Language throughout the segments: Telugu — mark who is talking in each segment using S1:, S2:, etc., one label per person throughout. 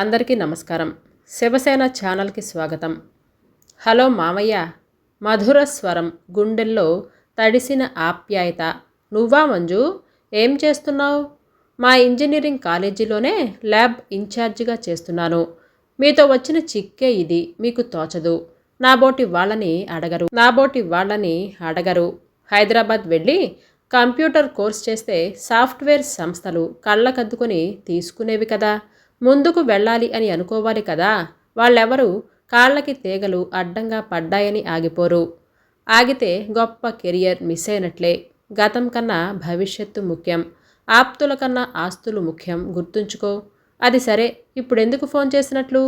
S1: అందరికీ నమస్కారం. శివసేన ఛానల్కి స్వాగతం. హలో మామయ్య మధుర స్వరం గుండెల్లో తడిసిన ఆప్యాయత. నువ్వా మంజు? ఏం చేస్తున్నావు? మా ఇంజనీరింగ్ కాలేజీలోనే ల్యాబ్ ఇన్ఛార్జిగా చేస్తున్నాను. మీతో వచ్చిన చిక్కే ఇది మీకు తోచదు. నాబోటి వాళ్ళని అడగరు. నాబోటి వాళ్ళని అడగరు. హైదరాబాద్ వెళ్ళి కంప్యూటర్ కోర్స్ చేస్తే సాఫ్ట్వేర్ సంస్థలు కళ్ళకద్దుకొని తీసుకునేవి కదా. ముందుకు వెళ్ళాలి అని అనుకోవాలి కదా. వాళ్ళెవరూ కాళ్ళకి తీగలు అడ్డంగా పడ్డాయని ఆగిపోరు. ఆగితే గొప్ప కెరియర్ మిస్ అయినట్లే. గతం కన్నా భవిష్యత్తు ముఖ్యం. ఆప్తుల కన్నా ఆస్తులు ముఖ్యం. గుర్తుంచుకో. అది సరే ఇప్పుడెందుకు ఫోన్ చేసినట్లు?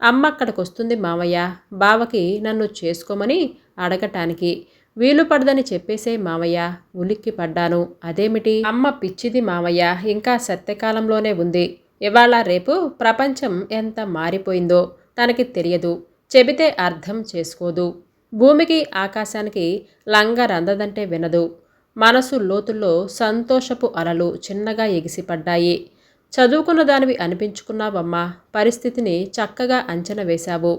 S1: అమ్మ అక్కడికి వస్తుంది మామయ్య. బావకి నన్ను చేసుకోమని అడగటానికి. వీలు పడదని చెప్పేసే మామయ్య. ఉలిక్కి పడ్డాను అదేమిటి? అమ్మ పిచ్చిది మామయ్య. ఇంకా సత్యకాలంలోనే ఉంది. ఇవాళ రేపు ప్రపంచం ఎంత మారిపోయిందో తనకి తెలియదు. చెబితే అర్థం చేసుకోదు. భూమికి ఆకాశానికి లంగ రందదంటే వినదు. మనసు లోతుల్లో సంతోషపు అలలు చిన్నగా ఎగిసిపడ్డాయి. చదువుకున్న దానివి అనిపించుకున్నావమ్మా పరిస్థితిని చక్కగా అంచనా వేశావు.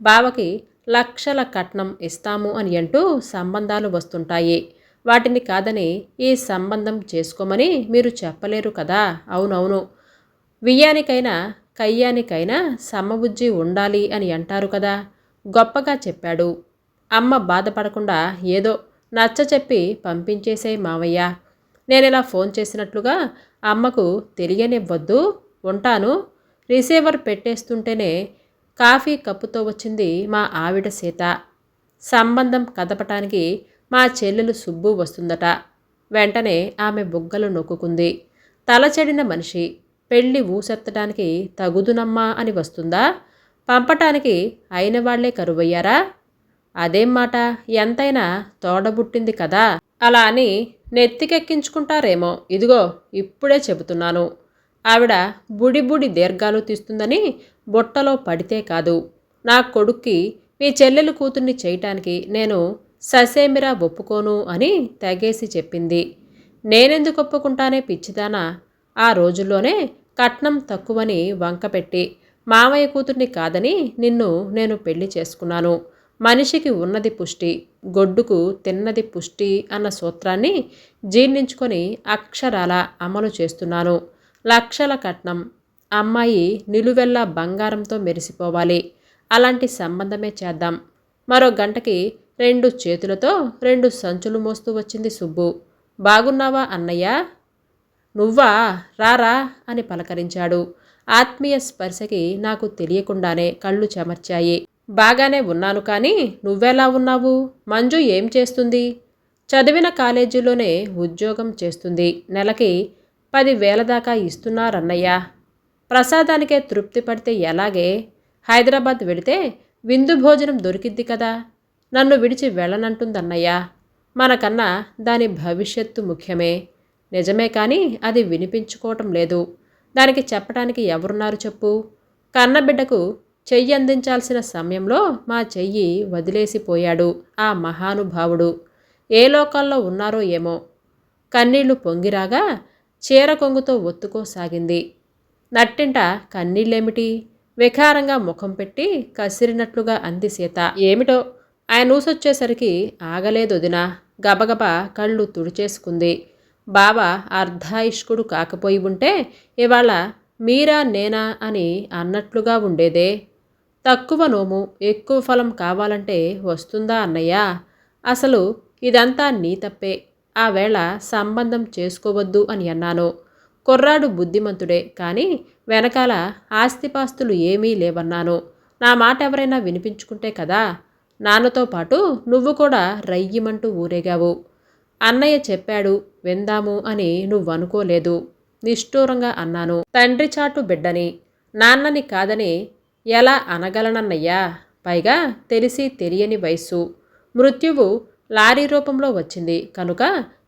S1: బావకి లక్షల కట్నం ఇస్తాము అని అంటూ సంబంధాలు వస్తుంటాయి. వాటిని కాదని ఈ సంబంధం చేసుకోమని మీరు చెప్పలేరు కదా? అవునవును. వియ్యానికైనా కయ్యానికైనా సమబుజ్జి ఉండాలి అని అంటారు కదా. గొప్పగా చెప్పాడు. అమ్మ బాధపడకుండా ఏదో నచ్చ చెప్పి పంపించేసే మావయ్య. నేనిలా ఫోన్ చేసినట్లుగా అమ్మకు తెలియనివ్వద్దు ఉంటాను. రిసీవర్ పెట్టేస్తుంటేనే కాఫీ కప్పుతో వచ్చింది మా ఆవిడ సీత. సంబంధం కదపటానికి మా చెల్లెలు సుబ్బు వస్తుందట. వెంటనే ఆమె బుగ్గలు నొక్కుకుంది. తలచెడిన మనిషి. పెళ్ళి ఊసెత్తడానికి తగుదునమ్మా అని వస్తుందా? పంపటానికి అయిన వాళ్ళే కరువయ్యారా? అదేం మాట? ఎంతైనా తోడబుట్టింది కదా? అలా అని నెత్తికెక్కించుకుంటారేమో. ఇదిగో ఇప్పుడే చెబుతున్నాను. ఆవిడ బుడి బుడి దీర్ఘాలు తీస్తుందని బుట్టలో పడితే కాదు. నా కొడుక్కి మీ చెల్లెలు కూతుర్ని చేయటానికి నేను ససేమిరా ఒప్పుకోను అని తెగేసి చెప్పింది. నేనెందుకు ఒప్పుకుంటానే పిచ్చిదానా? ఆ రోజుల్లోనే కట్నం తక్కువని వంకపెట్టి మామయ్య కూతుర్ని కాదని నిన్ను నేను పెళ్ళి చేసుకున్నాను. మనిషికి ఉన్నది పుష్టి గొడ్డుకు తిన్నది పుష్టి అన్న సూత్రాన్ని జీర్ణించుకొని అక్షరాల అమలు చేస్తున్నాను. లక్షల కట్నం. అమ్మాయి నిలువెల్లా బంగారంతో మెరిసిపోవాలి. అలాంటి సంబంధమే చేద్దాం. మరో గంటకి రెండు చేతులతో రెండు సంచులు మోస్తూ వచ్చింది సుబ్బు. బాగున్నావా అన్నయ్య? నువ్వా? రారా? అని పలకరించాడు. ఆత్మీయ స్పర్శకి నాకు తెలియకుండానే కళ్ళు చెమర్చాయి. బాగానే ఉన్నాను కానీ నువ్వెలా ఉన్నావు? మంజు ఏం చేస్తుంది? చదివిన కాలేజీలోనే ఉద్యోగం చేస్తుంది. నెలకి పదివేల దాకా ఇస్తున్నారన్నయ్య. ప్రసాదానికే తృప్తి పడితే ఎలాగే? హైదరాబాద్ వెళితే విందు భోజనం దొరికిద్ది కదా. నన్ను విడిచి వెళ్ళనంటుందన్నయ్య. మనకన్నా దాని భవిష్యత్తు ముఖ్యమే. నిజమే కానీ అది వినిపించుకోవటం లేదు. దానికి చెప్పడానికి ఎవరున్నారు చెప్పు? కన్నబిడ్డకు చెయ్యి అందించాల్సిన సమయంలో మా చెయ్యి వదిలేసిపోయాడు ఆ మహానుభావుడు. ఏ లోకాల్లో ఉన్నారో ఏమో. కన్నీళ్ళు పొంగిరాగా చీర కొంగుతో ఒత్తుకోసాగింది. నట్టింట కన్నీళ్ళేమిటి? వికారంగా ముఖం పెట్టి కసిరినట్లుగా అంది సీత. ఏమిటో? ఆయన ఊసొచ్చేసరికి ఆగలేదొదిన. గబగబా కళ్ళు తుడిచేసుకుంది. బావ అర్ధాయుష్కుడు కాకపోయి ఉంటే ఇవాళ మీరా నేనా అని అన్నట్లుగా ఉండేదే. తక్కువ నోము ఎక్కువ ఫలం కావాలంటే వస్తుందా అన్నయ్య? అసలు ఇదంతా నీ తప్పే. ఆ వేళ సంబంధం చేసుకోవద్దు అని అన్నాను. కుర్రాడు బుద్ధిమంతుడే కానీ వెనకాల ఆస్తిపాస్తులు ఏమీ లేవన్నాను. నా మాట ఎవరైనా వినిపించుకుంటే కదా? నాన్నతో పాటు నువ్వు కూడా రయ్యమంటూ ఊరేగావు. అన్నయ్య చెప్పాడు విందాము అని నువ్వనుకోలేదు. నిష్ఠూరంగా అన్నాను తండ్రి చాటు బిడ్డని నాన్నని కాదని ఎలా అనగలనన్నయ్యా? పైగా తెలిసి తెలియని వయస్సు. మృత్యువు లారీ రూపంలో వచ్చింది కనుక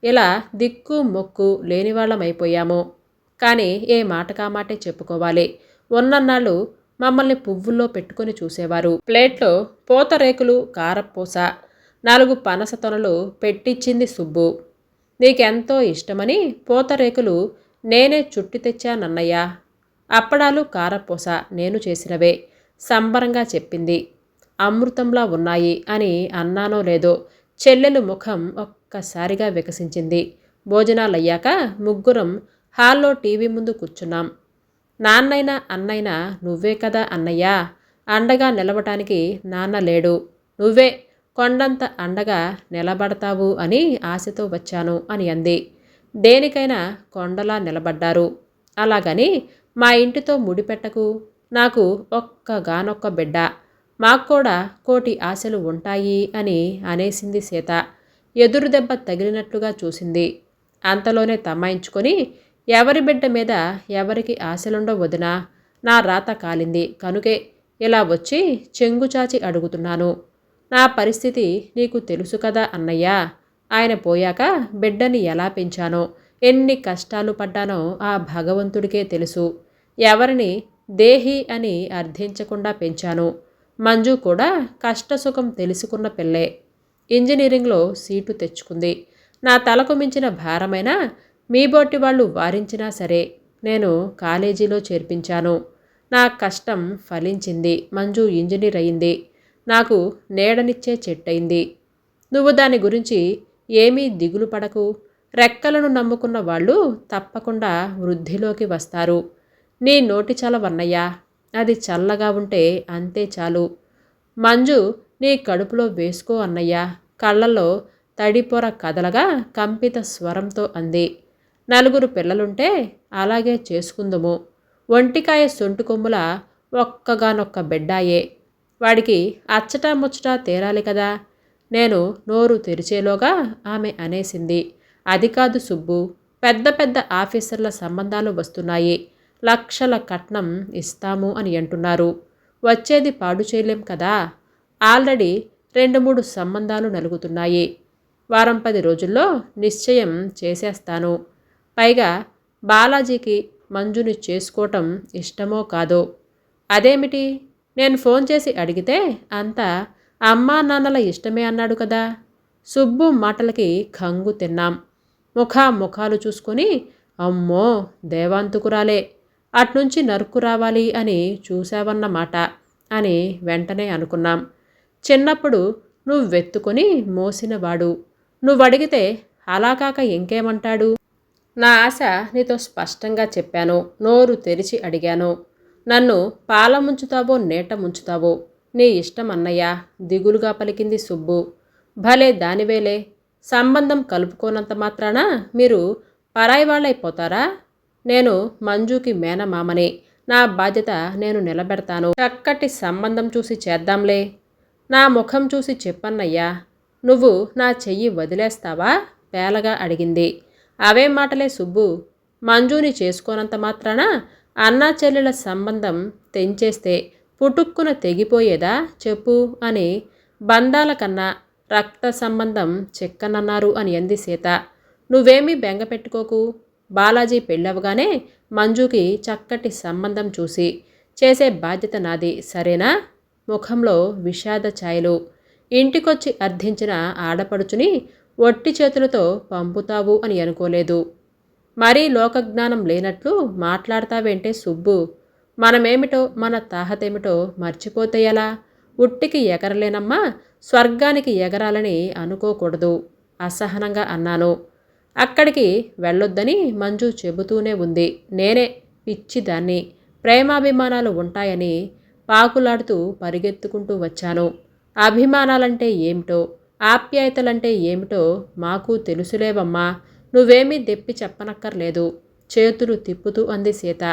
S1: ఇలా దిక్కు మొక్కు లేనివాళ్ళమైపోయాము. కానీ ఏ మాట కామాటే చెప్పుకోవాలి. ఉన్నన్నాళ్ళు మమ్మల్ని పువ్వుల్లో పెట్టుకొని చూసేవారు. ప్లేట్లో పూతరేకులు కారపూస నాలుగు పనస తొనలు పెట్టించింది సుబ్బు. నీకెంతో ఇష్టమని పూతరేకులు నేనే చుట్టి తెచ్చానన్నయ్య అప్పడాలు కారపూస నేను చేసినవే సంబరంగా చెప్పింది. అమృతంలా ఉన్నాయి అని అన్నానో లేదో చెల్లెలు ముఖం ఒక్కసారిగా వికసించింది. భోజనాలయ్యాక ముగ్గురం హాల్లో టీవీ ముందు కూర్చున్నాం. నాన్నైనా అన్నైనా నువ్వే కదా అన్నయ్యా అండగా నిలవటానికి నాన్న లేడు. నువ్వే కొండంత అండగా నిలబడతావు అని ఆశతో వచ్చాను అని అంది. దేనికైనా కొండలా నిలబడ్డారు. అలాగని మా ఇంటితో ముడిపెట్టకు. నాకు ఒక్కగానొక్క బిడ్డ. మాకు కూడా కోటి ఆశలు ఉంటాయి అని అనేసింది సీత. ఎదురు దెబ్బ తగిలినట్లుగా చూసింది. అంతలోనే తమ్మాయించుకొని ఎవరి బిడ్డ మీద ఎవరికి ఆశలుండో వదినా నా రాత కాలింది. కనుకే ఇలా వచ్చి చెంగుచాచి అడుగుతున్నాను. నా పరిస్థితి నీకు తెలుసు కదా అన్నయ్య. ఆయన పోయాక బిడ్డని ఎలా పెంచానో ఎన్ని కష్టాలు పడ్డానో ఆ భగవంతుడికే తెలుసు. ఎవరిని దేహి అని అర్థించకుండా పెంచాను. మంజు కూడా కష్టసుఖం తెలుసుకున్న పిల్లే. ఇంజనీరింగ్లో సీటు తెచ్చుకుంది. నా తలకు మించిన భారమైన మీ బోటి వాళ్ళు వారించినా సరే నేను కాలేజీలో చేర్పించాను. నా కష్టం ఫలించింది. మంజు ఇంజనీర్ అయింది. నాకు నీడనిచ్చే చెట్టయింది. నువ్వు దాని గురించి ఏమీ దిగులు పడకు. రెక్కలను నమ్ముకున్న వాళ్ళు తప్పకుండా వృద్ధిలోకి వస్తారు. నీ నోటి చలవన్నయ్యా. అది చల్లగా ఉంటే అంతే చాలు. మంజు నీ కడుపులో వేసుకో అన్నయ్యా. కళ్ళల్లో తడిపొర కదలగా కంపిత స్వరంతో అంది. నలుగురు పిల్లలుంటే అలాగే చేసుకుందుము. ఒంటికాయ సొంటు కొమ్ముల ఒక్కగానొక్క బిడ్డాయే. వాడికి అచ్చటా ముచ్చటా తీరాలి కదా. నేను నోరు తెరిచేలోగా ఆమె అనేసింది. అది కాదు సుబ్బు పెద్ద పెద్ద ఆఫీసర్ల సంబంధాలు వస్తున్నాయి. లక్షల కట్నం ఇస్తాము అని అంటున్నారు. వచ్చేది పాడు చేయలేం కదా. ఆల్రెడీ రెండు మూడు సంబంధాలు నలుగుతున్నాయి. వారం పది రోజుల్లో నిశ్చయం చేసేస్తాను. పైగా బాలాజీకి మంజుని చేసుకోవటం ఇష్టమో కాదో. అదేమిటి? నేను ఫోన్ చేసి అడిగితే అంతా అమ్మా నాన్నల ఇష్టమే అన్నాడు కదా. సుబ్బు మాటలకి కంగు తిన్నాం. ముఖా ముఖాలు చూసుకొని అమ్మో దేవాంతుకురాలే అట్నుంచి నరుకు రావాలి అని చూసావన్నమాట అని వెంటనే అనుకున్నాం. చిన్నప్పుడు నువ్వు వెత్తుకొని మోసినవాడు. నువ్వడిగితే అలా కాక ఇంకేమంటాడు? నా ఆశ నీతో స్పష్టంగా చెప్పాను. నోరు తెరిచి అడిగాను. నన్ను పాల ముంచుతావో నీట ముంచుతావో నీ ఇష్టం అన్నయ్యా దిగులుగా పలికింది సుబ్బు. భలే దానివేలే సంబంధం కలుపుకోనంత మాత్రాన? మీరు పరాయి వాళ్ళైపోతారా నేను మంజుకి మేనమామని. నా బాధ్యత నేను నిలబెడతాను. చక్కటి సంబంధం చూసి చేద్దాంలే. నా ముఖం చూసి చెప్పన్నయ్యా నువ్వు నా చెయ్యి వదిలేస్తావా? పేలగా అడిగింది. అవే మాటలే సుబ్బు. మంజుని చేసుకోనంత మాత్రాన? అన్నా చెల్లెల సంబంధం తెంచేస్తే పుటుక్కున తెగిపోయేదా చెప్పు అని బంధాల కన్నా రక్త సంబంధం చెక్కనన్నారు అని అంది సీత. నువ్వేమీ బెంగ పెట్టుకోకు. బాలాజీ పెళ్ళవగానే మంజుకి చక్కటి సంబంధం చూసి చేసే బాధ్యత నాది సరేనా? ముఖంలో విషాద ఛాయలు. ఇంటికొచ్చి అర్థించిన ఆడపడుచుని ఒట్టి చేతులతో పంపుతావు అని అనుకోలేదు. మరీ లోకజ్ఞానం లేనట్లు మాట్లాడతావేంటే సుబ్బు మనమేమిటో మన తాహతేమిటో మర్చిపోతే ఎలా? ఉట్టికి ఎగరలేనమ్మా స్వర్గానికి ఎగరాలని అనుకోకూడదు అసహనంగా అన్నాను. అక్కడికి వెళ్ళొద్దని మంజు చెబుతూనే ఉంది. నేనే పిచ్చిదాన్ని ప్రేమాభిమానాలు ఉంటాయని పాకులాడుతూ పరిగెత్తుకుంటూ వచ్చాను. అభిమానాలంటే ఏమిటో ఆప్యాయతలంటే ఏమిటో మాకు తెలుసులేవమ్మా నువ్వేమీ దెప్పి చెప్పనక్కర్లేదు. చేతులు తిప్పుతూ అంది సీత.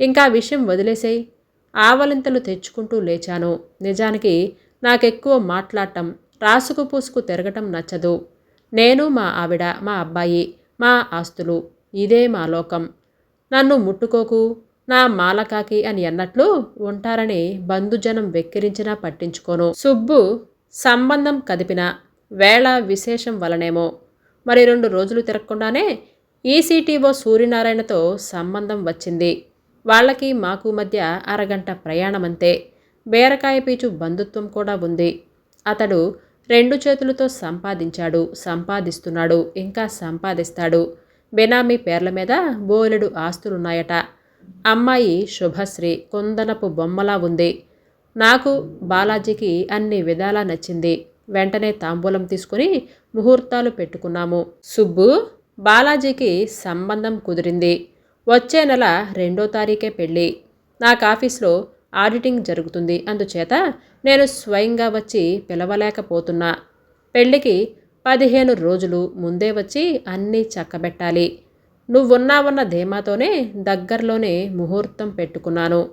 S1: ఇంకా విషయం వదిలేసేయి. ఆవలింతలు తెచ్చుకుంటూ లేచాను. నిజానికి నాకెక్కువ మాట్లాడటం రాసుకు పూసుకు తిరగటం నచ్చదు. నేను మా ఆవిడ మా అబ్బాయి మా ఆస్తులు ఇదే మా లోకం. నన్ను ముట్టుకోకు నా మాలకాకి అని అన్నట్లు ఉంటారని బంధుజనం వెక్కిరించినా పట్టించుకోను. సుబ్బు సంబంధం కదిపిన వేళ విశేషం వలనేమో మరి రెండు రోజులు తిరగకుండానే ఈసీటీఓ సూర్యనారాయణతో సంబంధం వచ్చింది. వాళ్ళకి మాకు మధ్య అరగంట ప్రయాణమంతే. బీరకాయ పీచు బంధుత్వం కూడా ఉంది. అతడు రెండు చేతులతో సంపాదించాడు సంపాదిస్తున్నాడు ఇంకా సంపాదిస్తాడు. బెనామీ పేర్ల మీద బోలెడు ఆస్తులున్నాయట. అమ్మాయి శుభశ్రీ కుందనపు బొమ్మలా ఉంది. నాకు బాలాజీకి అన్ని విధాలా నచ్చింది. వెంటనే తాంబూలం తీసుకుని ముహూర్తాలు పెట్టుకున్నాము. సుబ్బు బాలాజీకి సంబంధం కుదిరింది. వచ్చే నెల రెండో తారీఖే పెళ్ళి. నాకు ఆఫీస్లో ఆడిటింగ్ జరుగుతుంది. అందుచేత నేను స్వయంగా వచ్చి పిలవలేకపోతున్నా. పెళ్ళికి పదిహేను రోజులు ముందే వచ్చి అన్నీ చక్కబెట్టాలి. నువ్వున్నావన్న ధీమాతోనే దగ్గరలోనే ముహూర్తం పెట్టుకున్నాను.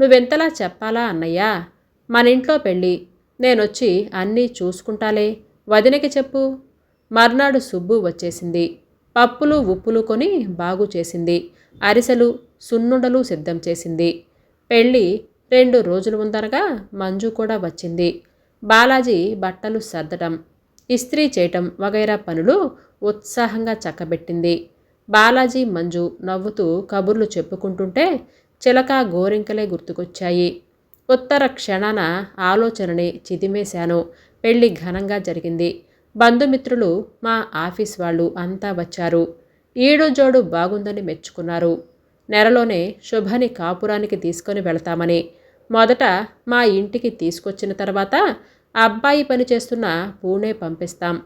S1: నువ్వెంతలా చెప్పాలా అన్నయ్యా? మన ఇంట్లో పెళ్ళి. నేనొచ్చి అన్నీ చూసుకుంటాలే. వదినకి చెప్పు. మర్నాడు సుబ్బు వచ్చేసింది. పప్పులు ఉప్పులు కొని బాగు చేసింది. అరిసెలు సున్నుండలు సిద్ధం చేసింది. పెళ్ళి రెండు రోజులు ఉందనగా మంజు కూడా వచ్చింది. బాలాజీ బట్టలు సర్దటం ఇస్త్రీ చేయటం వగైరా పనులు ఉత్సాహంగా చక్కబెట్టింది. బాలాజీ మంజు నవ్వుతూ కబుర్లు చెప్పుకుంటుంటే చిలక గోరింకలే గుర్తుకొచ్చాయి. ఉత్తర క్షణాన ఆలోచనని చిదిమేశాను. పెళ్ళి ఘనంగా జరిగింది. బంధుమిత్రులు మా ఆఫీస్ వాళ్ళు అంతా వచ్చారు. ఈడు జోడు బాగుందని మెచ్చుకున్నారు. నెలలోనే శుభని కాపురానికి తీసుకొని వెళతామని. మొదట మా ఇంటికి తీసుకొచ్చిన తర్వాత అబ్బాయి పని చేస్తున్న పూణే పంపిస్తాం.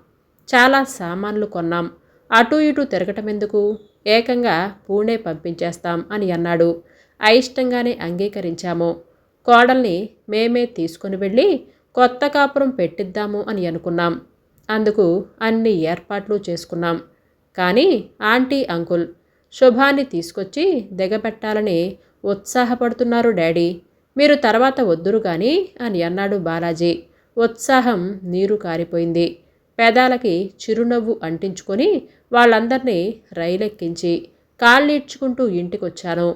S1: చాలా సామాన్లు కొన్నాం. అటు ఇటు తిరగటం ఎందుకు ఏకంగా పూణే పంపించేస్తాం అని అన్నాడు. అయిష్టంగానే అంగీకరించాము. కోడల్ని మేమే తీసుకుని వెళ్ళి కొత్త కాపురం పెట్టిద్దాము అని అనుకున్నాం. అందుకు అన్ని ఏర్పాట్లు చేసుకున్నాం. కానీ ఆంటీ అంకుల్ శుభాన్ని తీసుకొచ్చి దిగబెట్టాలని ఉత్సాహపడుతున్నారు డాడీ. మీరు తర్వాత వద్దురు కానీ అని అన్నాడు బాలాజీ. ఉత్సాహం నీరు కారిపోయింది. పెదాలకి చిరునవ్వు అంటించుకొని వాళ్ళందరినీ రైలెక్కించి కాళ్ళీడ్చుకుంటూ ఇంటికొచ్చాను.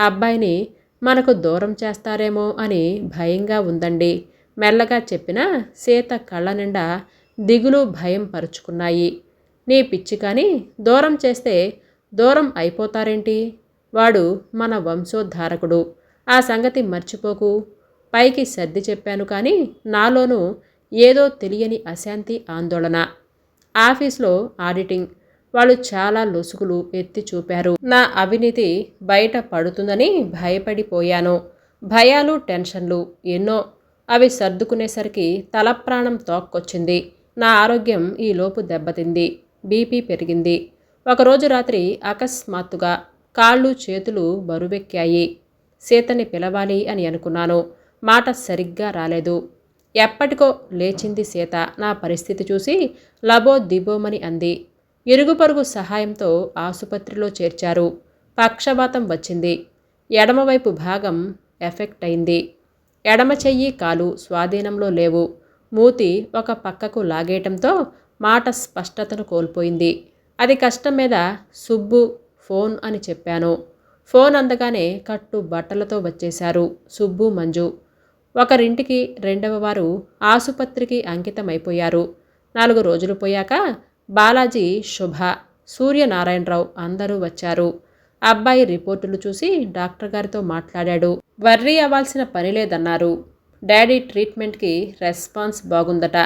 S1: అబ్బాయిని మనకు దూరం చేస్తారేమో అని భయంగా ఉందండి. మెల్లగా చెప్పిన సీత కళ్ళ నిండా దిగులు భయం పరుచుకున్నాయి. నీ పిచ్చి కానీ దూరం చేస్తే దూరం అయిపోతారేంటి? వాడు మన వంశోద్ధారకుడు. ఆ సంగతి మర్చిపోకు. పైకి సర్ది చెప్పాను కానీ నాలోనూ ఏదో తెలియని అశాంతి ఆందోళన. ఆఫీస్లో ఆడిటింగ్. వాళ్ళు చాలా లొసుగులు ఎత్తి చూపారు. నా అవినీతి బయట పడుతుందని భయపడిపోయాను. భయాలు టెన్షన్లు ఎన్నో. అవి సర్దుకునేసరికి తలప్రాణం తోక్కొచ్చింది. నా ఆరోగ్యం ఈలోపు దెబ్బతింది. బీపీ పెరిగింది. ఒకరోజు రాత్రి అకస్మాత్తుగా కాళ్ళు చేతులు బరువెక్కాయి. సీతని పిలవాలి అని అనుకున్నాను. మాట సరిగ్గా రాలేదు. ఎప్పటికో లేచింది సీత. నా పరిస్థితి చూసి లబో దిబోమని అంది. ఇరుగుపరుగు సహాయంతో ఆసుపత్రిలో చేర్చారు. పక్షవాతం వచ్చింది. ఎడమవైపు భాగం ఎఫెక్ట్ అయింది. ఎడమ చెయ్యి కాలు స్వాధీనంలో లేవు. మూతి ఒక పక్కకు లాగేయటంతో మాట స్పష్టతను కోల్పోయింది. అది కష్టం మీద సుబ్బు ఫోన్ అని చెప్పాను. ఫోన్ అందగానే కట్టు బట్టలతో వచ్చేశారు సుబ్బు మంజు. ఒకరింటికి రెండవ వారు ఆసుపత్రికి అంకితమైపోయారు. నాలుగు రోజులు పోయాక బాలాజీ శుభ సూర్యనారాయణరావు అందరూ వచ్చారు. అబ్బాయి రిపోర్టులు చూసి డాక్టర్ గారితో మాట్లాడాడు. వర్రీ అవ్వాల్సిన పని లేదన్నారు. డాడీ ట్రీట్మెంట్కి రెస్పాన్స్ బాగుందట.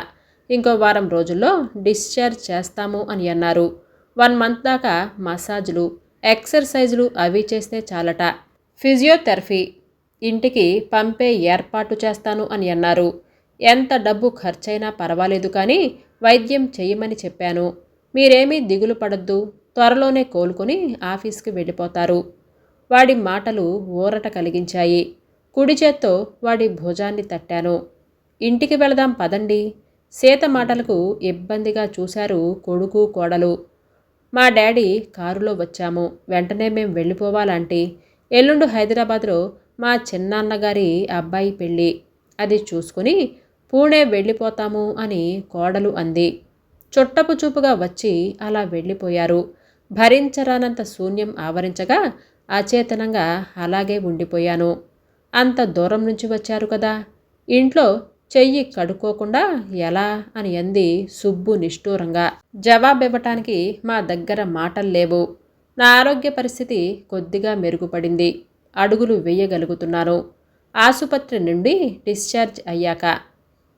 S1: ఇంకో వారం రోజుల్లో డిశ్చార్జ్ చేస్తాము అని అన్నారు. వన్ మంత్ దాకా మసాజ్లు ఎక్సర్సైజులు అవి చేస్తే చాలట. ఫిజియోథెరపీ ఇంటికి పంపే ఏర్పాటు చేస్తాను అని అన్నారు. ఎంత డబ్బు ఖర్చైనా పర్వాలేదు కానీ వైద్యం చేయమని చెప్పాను. మీరేమీ దిగులు పడద్దు. త్వరలోనే కోలుకొని ఆఫీస్కి వెళ్ళిపోతారు. వాడి మాటలు ఊరట కలిగించాయి. కుడి చేత్తో వాడి భుజాన్ని తట్టాను. ఇంటికి వెళదాం పదండి. సీత మాటలకు ఇబ్బందిగా చూశారు కొడుకు కోడలు. మా డాడీ కారులో వచ్చాము. వెంటనే మేం వెళ్ళిపోవాలంటే. ఎల్లుండు హైదరాబాద్లో మా చిన్నాన్నగారి అబ్బాయి పెళ్ళి. అది చూసుకుని పూణే వెళ్ళిపోతాము అని కోడలు అంది. చుట్టపు చూపుగా వచ్చి అలా వెళ్ళిపోయారు. భరించరానంత శూన్యం ఆవరించగా అచేతనంగా అలాగే ఉండిపోయాను. అంత దూరం నుంచి వచ్చారు కదా. ఇంట్లో చెయ్యి కడుక్కోకుండా ఎలా అని అంది సుబ్బు నిష్ఠూరంగా. జవాబివ్వటానికి మా దగ్గర మాటలు లేవు. నా ఆరోగ్య పరిస్థితి కొద్దిగా మెరుగుపడింది. అడుగులు వేయగలుగుతున్నాను. ఆసుపత్రి నుండి డిశ్చార్జ్ అయ్యాక.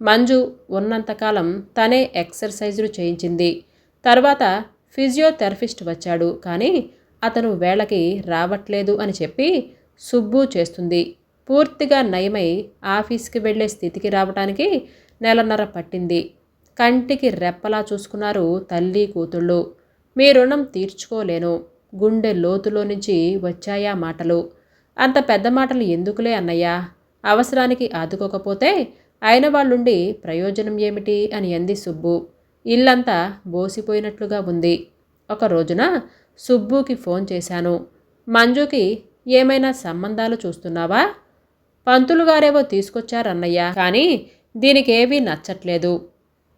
S1: మంజు ఉన్నంతకాలం తనే ఎక్సర్సైజులు చేయించింది. తర్వాత ఫిజియోథెరపిస్ట్ వచ్చాడు. కానీ అతను వేళకి రావట్లేదు అని చెప్పి సుబ్బు చేస్తుంది. పూర్తిగా నయమై ఆఫీస్కి వెళ్ళే స్థితికి రావటానికి నెలన్నర పట్టింది. కంటికి రెప్పలా చూసుకున్నారు తల్లి కూతుళ్ళు. మీ రుణం తీర్చుకోలేను. గుండె లోతులో నుంచి వచ్చాయా మాటలు. అంత పెద్ద మాటలు ఎందుకులే అన్నయ్యా? అవసరానికి ఆదుకోకపోతే అయిన వాళ్ళుండి ప్రయోజనం ఏమిటి అని అంది సుబ్బు. ఇల్లంతా బోసిపోయినట్లుగా ఉంది. ఒక రోజున సుబ్బుకి ఫోన్ చేశాను. మంజుకి ఏమైనా సంబంధాలు చూస్తున్నావా? పంతులు గారేవో తీసుకొచ్చారన్నయ్య కానీ దీనికేవీ నచ్చట్లేదు.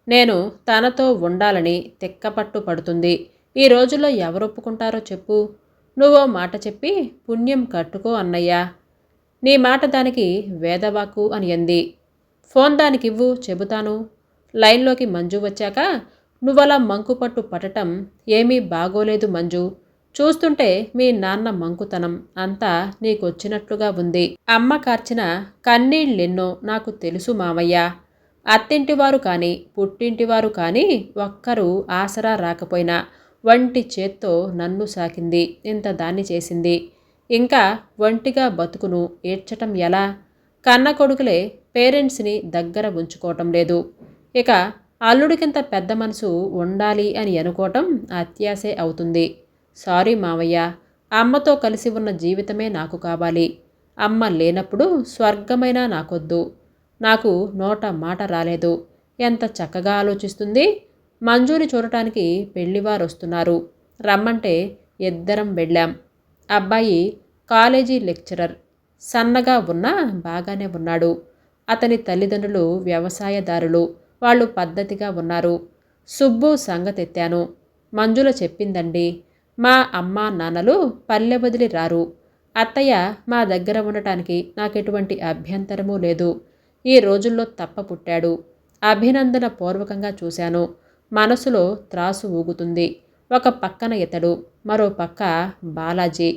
S1: నేను తనతో ఉండాలని తెక్కపట్టు పడుతుంది. ఈ రోజుల్లో ఎవరు ఒప్పుకుంటారో చెప్పు. నువ్వో మాట చెప్పి పుణ్యం కట్టుకో అన్నయ్యా. నీ మాట దానికి వేదవాకు అని అంది. ఫోన్ దానికి ఇవ్వు చెబుతాను. లైన్లోకి మంజు వచ్చాక నువ్వలా మంకుపట్టు పట్టటం ఏమీ బాగోలేదు మంజు. చూస్తుంటే మీ నాన్న మంకుతనం అంతా నీకొచ్చినట్లుగా ఉంది. అమ్మ కార్చిన కన్నీళ్ళెన్నో నాకు తెలుసు మామయ్య అత్తింటివారు కానీ పుట్టింటివారు కానీ ఒక్కరూ ఆసరా రాకపోయినా వంటి చేత్తో నన్ను సాకింది. ఇంత దాన్ని చేసింది. ఇంకా ఒంటిగా బతుకును ఏడ్చటం ఎలా? కన్న కొడుకులే పేరెంట్స్ని దగ్గర ఉంచుకోవటం లేదు. ఇక అల్లుడికింత పెద్ద మనసు ఉండాలి అని అనుకోవటం అత్యాసే అవుతుంది. సారీ మావయ్య అమ్మతో కలిసి ఉన్న జీవితమే నాకు కావాలి. అమ్మ లేనప్పుడు స్వర్గమైనా నాకొద్దు. నాకు నోట మాట రాలేదు. ఎంత చక్కగా ఆలోచిస్తుంది. మంజుని చూడటానికి పెళ్ళివారు వస్తున్నారు రమ్మంటే ఇద్దరం వెళ్ళాం. అబ్బాయి కాలేజీ లెక్చరర్. సన్నగా ఉన్నా బాగానే ఉన్నాడు. అతని తల్లిదండ్రులు వ్యవసాయదారులు. వాళ్ళు పద్ధతిగా ఉన్నారు. సుబ్బు సంగతెత్తాను. మంజుల చెప్పిందండి. మా అమ్మ నాన్నలు పల్లె వదిలి రారు. అత్తయ్య మా దగ్గర ఉండటానికి నాకెటువంటి అభ్యంతరమూ లేదు. ఈ రోజుల్లో తప్ప పుట్టాడు. అభినందన పూర్వకంగా చూశాను. మనసులో త్రాసు ఊగుతుంది. ఒక పక్కన ఇతడు మరో పక్క బాలాజీ.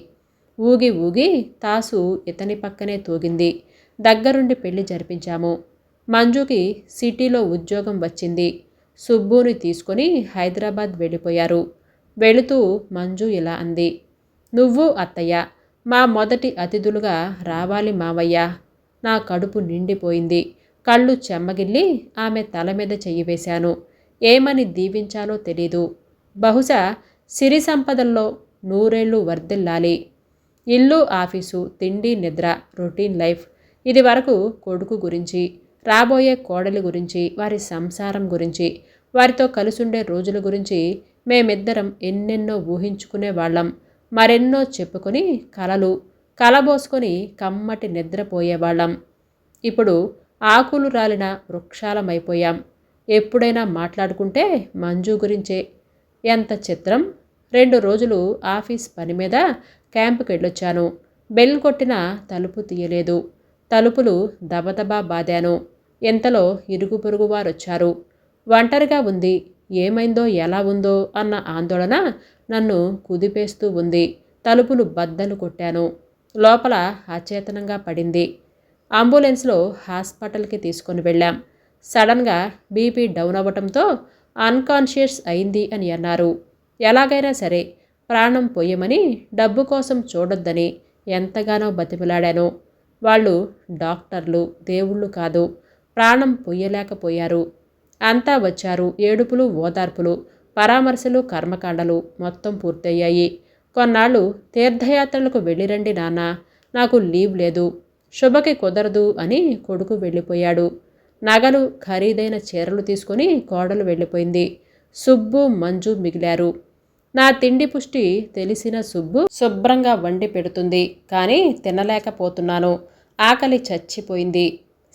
S1: ఊగి ఊగి తాసు ఇతని పక్కనే తూగింది. దగ్గరుండి పెళ్ళి జరిపించాము. మంజుకి సిటీలో ఉద్యోగం వచ్చింది. సుబ్బుని తీసుకొని హైదరాబాద్ వెళ్ళిపోయారు. వెళుతూ మంజు ఇలా అంది. నువ్వు అత్తయ్య మా మొదటి అతిథులుగా రావాలి మావయ్య. నా కడుపు నిండిపోయింది. కళ్ళు చెమ్మగిల్లి ఆమె తల మీద చెయ్యి వేశాను. ఏమని దీవించాలో తెలీదు. బహుశా సిరి సంపదల్లో నూరేళ్ళు వర్ధిల్లాలి. ఇల్లు ఆఫీసు తిండి నిద్ర రొటీన్ లైఫ్ ఇది వరకు కొడుకు గురించి రాబోయే కోడలి గురించి వారి సంసారం గురించి వారితో కలుసుండే రోజుల గురించి మేమిద్దరం ఎన్నెన్నో ఊహించుకునే వాళ్ళం. మరెన్నో చెప్పుకొని కలలు కలబోసుకొని కమ్మటి నిద్రపోయేవాళ్ళం ఇప్పుడు ఆకులు రాలిన వృక్షాలమైపోయాం. ఎప్పుడైనా మాట్లాడుకుంటే మంజు గురించే. ఎంత చిత్రం! రెండు రోజులు ఆఫీస్ పని మీద క్యాంపుకి వెళ్ళొచ్చాను బెల్ కొట్టిన తలుపు తీయలేదు. తలుపులు దబదబా బాదాను. ఇంతలో ఇరుగు పొరుగు వారు వచ్చారు ఒంటరిగా ఉంది. ఏమైందో ఎలా ఉందో అన్న ఆందోళన నన్ను కుదిపేస్తూ ఉంది. తలుపులు బద్దలు కొట్టాను. లోపల అచేతనంగా పడింది. అంబులెన్స్లో హాస్పిటల్కి తీసుకొని వెళ్ళాం. సడన్గా బీపీ డౌన్ అవ్వటంతో అన్కాన్షియస్ అయింది అని అన్నారు. ఎలాగైనా సరే ప్రాణం పోయమని డబ్బు కోసం చూడొద్దని ఎంతగానో బతిమిలాడాను. వాళ్ళు డాక్టర్లు దేవుళ్ళు కాదు. ప్రాణం పొయ్యలేకపోయారు. అంతా వచ్చారు ఏడుపులు ఓదార్పులు పరామర్శలు కర్మకాండలు మొత్తం పూర్తయ్యాయి. కొన్నాళ్ళు తీర్థయాత్రలకు వెళ్ళిరండి నాన్న. నాకు లీవ్ లేదు. శుభకి కుదరదు అని కొడుకు వెళ్ళిపోయాడు. నగలు ఖరీదైన చీరలు తీసుకొని కోడలు వెళ్ళిపోయింది. సుబ్బు మంజు మిగిలారు. నా తిండి పుష్టి తెలిసిన సుబ్బు శుభ్రంగా వండి పెడుతుంది. కానీ తినలేకపోతున్నాను. ఆకలి చచ్చిపోయింది.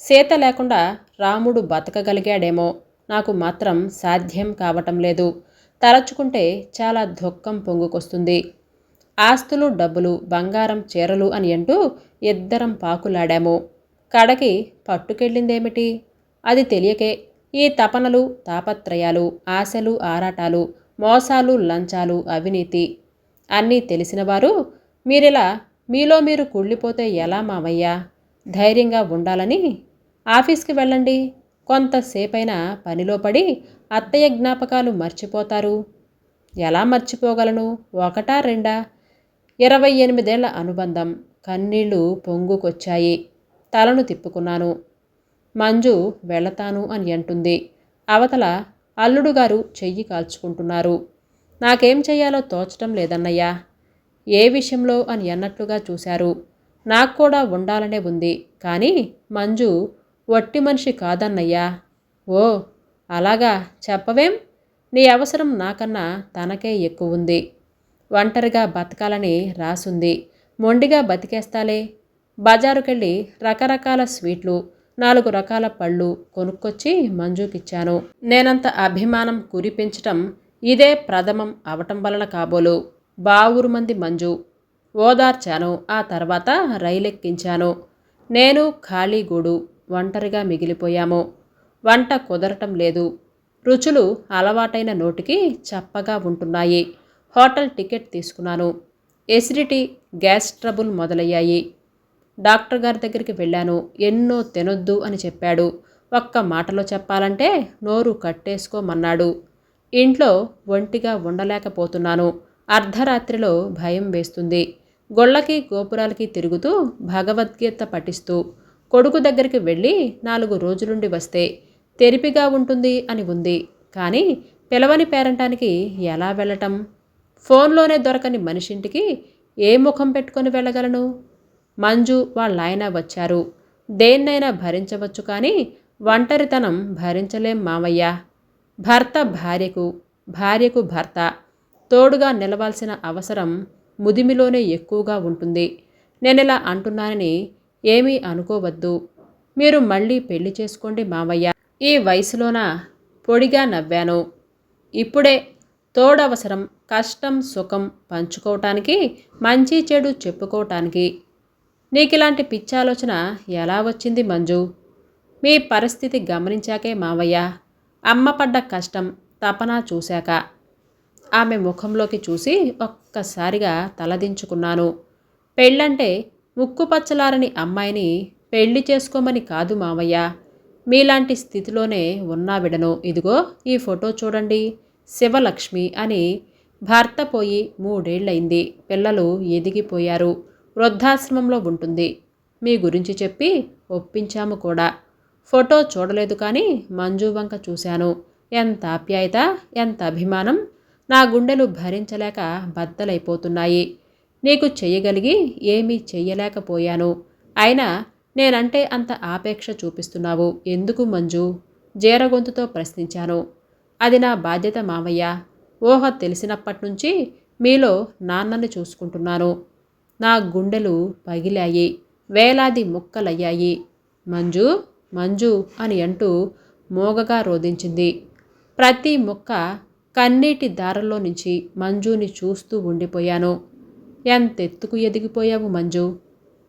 S1: సీత లేకుండా రాముడు బతకగలిగాడేమో. నాకు మాత్రం సాధ్యం కావటం లేదు. తలచుకుంటే చాలా దుఃఖం పొంగుకొస్తుంది. ఆస్తులు డబ్బులు బంగారం చీరలు అని అంటూ ఇద్దరం పాకులాడాము. కడకి పట్టుకెళ్ళిందేమిటి? అది తెలియకే ఈ తపనలు తాపత్రయాలు ఆశలు ఆరాటాలు మోసాలు లంచాలు అవినీతి అన్నీ తెలిసినవారు మీరిలా మీలో మీరు కుళ్ళిపోతే ఎలా మావయ్యా? ధైర్యంగా ఉండాలని ఆఫీస్కి వెళ్ళండి. కొంతసేపైనా పనిలో పడి అత్తయ్య జ్ఞాపకాలు మర్చిపోతారు. ఎలా మర్చిపోగలను? ఒకటా రెండా? ఇరవై ఎనిమిదేళ్ళ అనుబంధం. కన్నీళ్ళు పొంగుకొచ్చాయి. తలను తిప్పుకున్నాను. మంజు వెళతాను అని అంటుంది. అవతల అల్లుడు గారు చెయ్యి కాల్చుకుంటున్నారు. నాకేం చెయ్యాలో తోచటం లేదన్నయ్యా. ఏ విషయంలో అని అన్నట్లుగా చూశారు. నాకు కూడా ఉండాలనే ఉంది. కానీ మంజు వట్టి మనిషి కాదన్నయ్యా. ఓ అలాగా చెప్పవేం? నీ అవసరం నాకన్నా తనకే ఎక్కువ ఉంది. ఒంటరిగా బతకాలని రాసుంది. మొండిగా బతికేస్తాలే. బజారుకెళ్ళి రకరకాల స్వీట్లు నాలుగు రకాల పళ్ళు కొనుక్కొచ్చి మంజుకిచ్చాను. నేనంత అభిమానం కురిపించటం ఇదే ప్రథమం అవటం వలన కాబోలు. బావురుమంది మంజు. ఓదార్చాను. ఆ తర్వాత రైలెక్కించాను. నేను ఖాళీగూడు ఒంటరిగా మిగిలిపోయాము. వంట కుదరటం లేదు. రుచులు అలవాటైన నోటికి చప్పగా ఉంటున్నాయి. హోటల్ టికెట్ తీసుకున్నాను. ఎసిడిటీ గ్యాస్ ట్రబుల్ మొదలయ్యాయి. డాక్టర్ గారి దగ్గరికి వెళ్ళాను. ఎన్నో తినొద్దు అని చెప్పాడు. ఒక్క మాటలో చెప్పాలంటే నోరు కట్టేసుకోమన్నాడు. ఇంట్లో ఒంటిగా ఉండలేకపోతున్నాను. అర్ధరాత్రిలో భయం వేస్తుంది. గొళ్ళకి గోపురాలకి తిరుగుతూ భగవద్గీత పఠిస్తూ కొడుకు దగ్గరికి వెళ్ళి నాలుగు రోజులుండి వస్తే తెరిపిగా ఉంటుంది అని ఉంది. కానీ పిలవని పేరంటానికి ఎలా వెళ్ళటం? ఫోన్లోనే దొరకని మనిషింటికి ఏ ముఖం పెట్టుకొని వెళ్ళగలను? మంజు వాళ్ళ ఆయన వచ్చారు. దేన్నైనా భరించవచ్చు కానీ ఒంటరితనం భరించలేం మామయ్య భర్త భార్యకు భార్యకు భర్త. తోడుగా నిలవాల్సిన అవసరం ముదిమిలోనే ఎక్కువగా ఉంటుంది. నేనిలా అంటున్నానని ఏమీ అనుకోవద్దు. మీరు మళ్ళీ పెళ్ళి చేసుకోండి మావయ్య. ఈ వయసులోన పొడిగా నవ్వాను. ఇప్పుడే తోడవసరం కష్టం సుఖం పంచుకోవటానికి మంచి చెడు చెప్పుకోవటానికి. నీకిలాంటి పిచ్చాలోచన ఎలా వచ్చింది మంజు? మీ పరిస్థితి గమనించాకే మావయ్య. అమ్మ పడ్డ కష్టం తపన చూశాక. ఆమె ముఖంలోకి చూసి ఒక్కసారిగా తలదించుకున్నాను. పెళ్ళంటే ముక్కుపచ్చలారని అమ్మాయిని పెళ్ళి చేసుకోమని కాదు మావయ్య. మీలాంటి స్థితిలోనే ఉన్నా విడను ఇదిగో ఈ ఫోటో చూడండి. శివలక్ష్మి అని భర్త పోయి మూడేళ్ళయింది పిల్లలు ఎదిగిపోయారు. వృద్ధాశ్రమంలో ఉంటుంది. మీ గురించి చెప్పి ఒప్పించాము కూడా. ఫోటో చూడలేదు కానీ మంజు వంక చూశాను. ఎంత ఆప్యాయత ఎంత అభిమానం నా గుండెలు భరించలేక బద్దలైపోతున్నాయి. నీకు చెయ్యగలిగి ఏమీ చెయ్యలేకపోయాను. అయినా నేనంటే అంత ఆపేక్ష చూపిస్తున్నావు. ఎందుకు మంజు? జీరగొంతుతో ప్రశ్నించాను. అది నా బాధ్యత మామయ్య ఊహ తెలిసినప్పటి నుంచి మీలో నాన్నని చూసుకుంటున్నాను. నా గుండెలు పగిలాయి. వేలాది ముక్కలయ్యాయి. మంజు? మంజు అని అంటూ మోగగా రోధించింది. ప్రతి ముక్క కన్నీటి దారల్లో నుంచి మంజుని చూస్తూ ఉండిపోయాను. ఎంతెత్తుకు ఎదిగిపోయావు మంజు?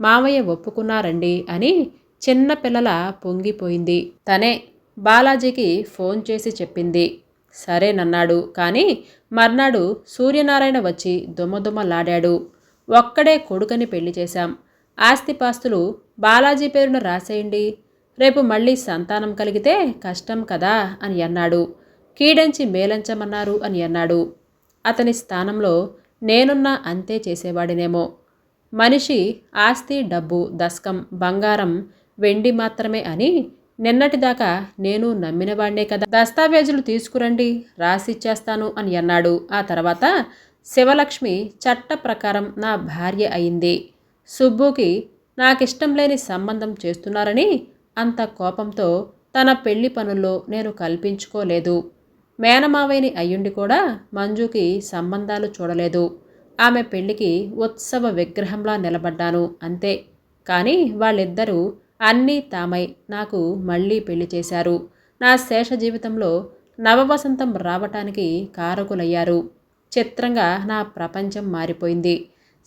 S1: మావయ్య ఒప్పుకున్నారండి అని చిన్న పిల్లల పొంగిపోయింది. తనే బాలాజీకి ఫోన్ చేసి చెప్పింది. సరేనన్నాడు కానీ మర్నాడు సూర్యనారాయణ వచ్చి దుమదుమలాడాడు. ఒక్కడే కొడుకని పెళ్ళి చేశాం. ఆస్తిపాస్తులు బాలాజీ పేరున రాసేయండి. రేపు మళ్ళీ సంతానం కలిగితే కష్టం కదా అని అన్నాడు. కీడంచి మేలంచమన్నారు అని అన్నాడు. అతని స్థానంలో నేనున్నా అంతే చేసేవాడినేమో. మనిషి ఆస్తి డబ్బు దస్కం బంగారం వెండి మాత్రమే అని నిన్నటిదాకా నేను నమ్మినవాడినే కదా. దస్తావేజులు తీసుకురండి రాసిచ్చేస్తాను అని అన్నాడు. ఆ తర్వాత శివలక్ష్మి చట్ట ప్రకారం నా భార్య అయింది. సుబ్బుకి నాకిష్టం లేని సంబంధం చేస్తున్నారని అంత కోపంతో తన పెళ్ళి పనుల్లో నేను కల్పించుకోలేదు. మేనమావైని అయ్యుండి కూడా మంజుకి సంబంధాలు చూడలేదు. ఆమె పెళ్ళికి ఉత్సవ విగ్రహంలా నిలబడ్డాను అంతే. కానీ వాళ్ళిద్దరూ అన్నీ తామై నాకు మళ్ళీ పెళ్ళి చేశారు. నా శేష జీవితంలో నవవసంతం రావటానికి కారకులయ్యారు. చిత్రంగా నా ప్రపంచం మారిపోయింది.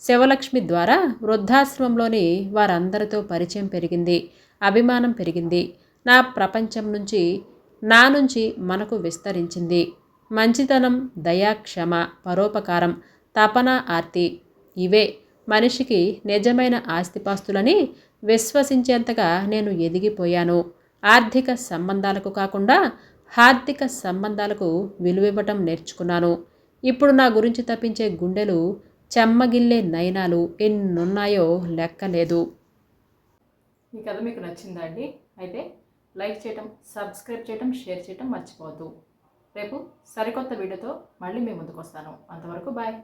S1: శివలక్ష్మి ద్వారా వృద్ధాశ్రమంలోని వారందరితో పరిచయం పెరిగింది అభిమానం పెరిగింది. నా ప్రపంచం నుంచి నా నుంచి మనకు విస్తరించింది. మంచితనం దయా క్షమ పరోపకారం తపన ఆర్తి ఇవే మనిషికి నిజమైన ఆస్తిపాస్తులని విశ్వసించేంతగా నేను ఎదిగిపోయాను. ఆర్థిక సంబంధాలకు కాకుండా హార్దిక సంబంధాలకు విలువివ్వటం నేర్చుకున్నాను. ఇప్పుడు నా గురించి తప్పించే గుండెలు చెమ్మగిల్లే నయనాలు ఎన్నున్నాయో లెక్కలేదు.
S2: ఈ కథ మీకు నచ్చిందా అండి? అయితే లైక్ చేయటం సబ్స్క్రైబ్ చేయటం షేర్ చేయటం మర్చిపోవద్దు. రేపు సరికొత్త వీడియోతో మళ్ళీ మీ ముందుకు వస్తాను అంతవరకు బాయ్.